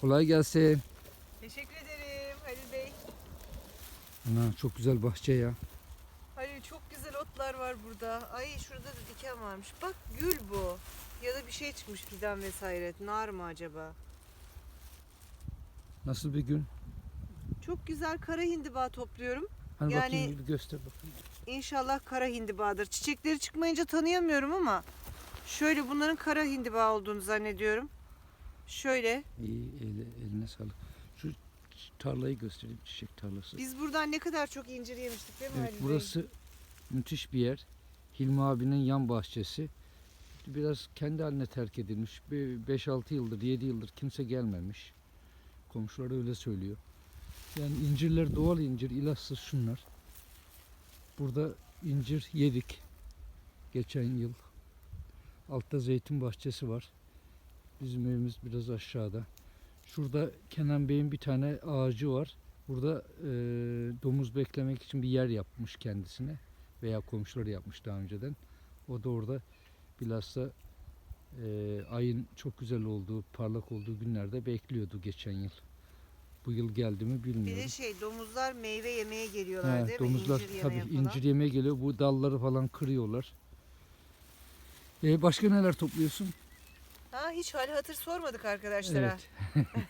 Kolay gelsin. Teşekkür ederim Halil Bey. Ana çok güzel bahçe ya. Halil çok güzel otlar var burada. Ay şurada da diken varmış. Bak gül bu. Ya da bir şey çıkmış fidan vesaire. Nar mı acaba? Nasıl bir gün? Çok güzel kara hindiba topluyorum. Hani Yani- bakayım bir göster bakayım. İnşallah kara hindibadır. Çiçekleri çıkmayınca tanıyamıyorum ama şöyle bunların kara hindiba olduğunu zannediyorum. Şöyle İyi eline, eline sağlık. Şu tarlayı göstereyim çiçek tarlası. biz buradan ne kadar çok incir yemiştik değil mi Evet Halil burası müthiş bir yer. Hilmi abinin yan bahçesi. Biraz kendi haline terk edilmiş. Bir 5-6 yıldır, 7 yıldır kimse gelmemiş. Komşular öyle söylüyor. Yani incirler doğal incir, ilaçsız şunlar. Burada incir yedik. Geçen yıl. Altta zeytin bahçesi var. Bizim evimiz biraz aşağıda. Şurada Kenan Bey'in bir tane ağacı var. Burada e, domuz beklemek için bir yer yapmış kendisine veya komşuları yapmış daha önceden. O da orada bilhassa e, ayın çok güzel olduğu, parlak olduğu günlerde bekliyordu geçen yıl. Bu yıl geldi mi Bir bilmiyorum. de şey domuzlar meyve yemeye geliyorlar He, değil domuzlar mi? İncir tabii yemeye incir yemeye geliyor. Bu dalları falan kırıyorlar. E, başka neler topluyorsun? Ha hiç hal hatır sormadık arkadaşlara.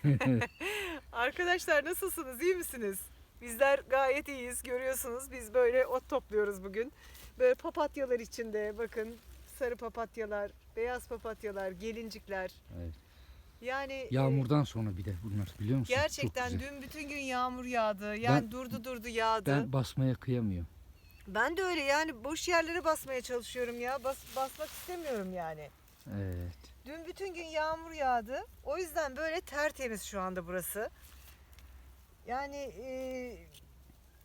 Evet. Arkadaşlar nasılsınız? İyi misiniz? Bizler gayet iyiyiz. Görüyorsunuz biz böyle ot topluyoruz bugün. Böyle papatyalar içinde bakın sarı papatyalar, beyaz papatyalar, gelincikler. Evet. Yani e, Yağmurdan sonra bir de bunlar biliyor musun? Gerçekten dün bütün gün yağmur yağdı. Yani Ben- durdu durdu yağdı. Ben Ben, basmaya kıyamıyorum. de öyle yani boş yerlere basmaya çalışıyorum ya. Bas, basmak istemiyorum yani. Evet. Dün bütün gün yağmur yağdı. O yüzden böyle tertemiz şu anda burası. Yani e,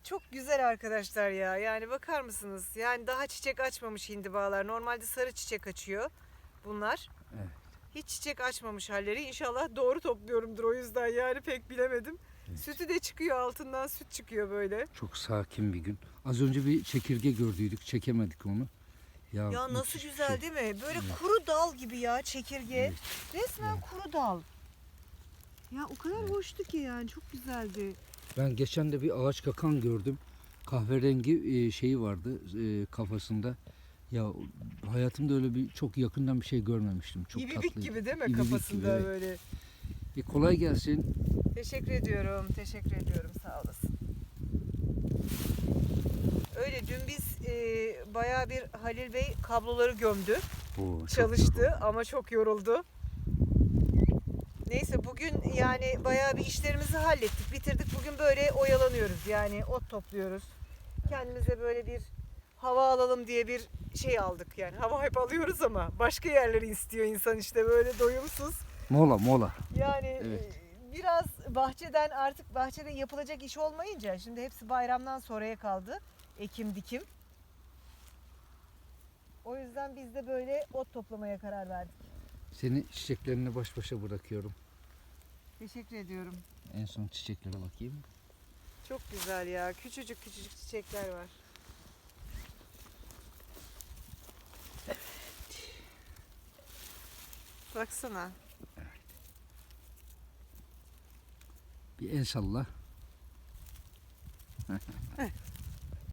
çok güzel arkadaşlar ya. Yani bakar mısınız? Yani daha çiçek açmamış hindibalar. Normalde sarı çiçek açıyor bunlar. Evet. Hiç çiçek açmamış halleri. İnşallah doğru topluyorumdur o yüzden yani pek bilemedim. Evet. Sütü de çıkıyor altından süt çıkıyor böyle. Çok sakin bir gün. Az önce bir çekirge gördüydük. Çekemedik onu. Ya, Ya nasıl güzel şey. değil mi? Böyle Evet. kuru dal gibi ya çekirge. Evet. Resmen Evet. kuru dal. Ya o kadar hoştu ki yani çok güzeldi. Ben geçen de bir ağaç kakan gördüm. Kahverengi e, şeyi vardı e, kafasında. Ya hayatımda öyle bir çok yakından bir şey görmemiştim. Çok İbibik tatlıydı. gibi değil mi İbibik kafasında gibi, evet. böyle. E, kolay gelsin. Teşekkür ediyorum, teşekkür ediyorum sağ olasın. Öyle dün biz e, bayağı bir Halil Bey kabloları gömdü. Oo, çok Çalıştı ama çok yoruldu. Neyse bugün yani bayağı bir işlerimizi hallettik, bitirdik. Bugün böyle oyalanıyoruz yani ot topluyoruz. Kendimize böyle bir hava alalım diye bir şey aldık yani. Hava hep alıyoruz ama başka yerleri istiyor insan işte böyle doyumsuz. Mola mola. Yani Evet. e, biraz bahçeden artık bahçede yapılacak iş olmayınca şimdi hepsi bayramdan sonraya kaldı. Ekim dikim. O yüzden biz de böyle ot toplamaya karar verdik. Seni çiçeklerine baş başa bırakıyorum. Teşekkür ediyorum. En son çiçeklere bakayım. Çok güzel ya. Küçücük küçücük çiçekler var. Baksana. Bir el salla.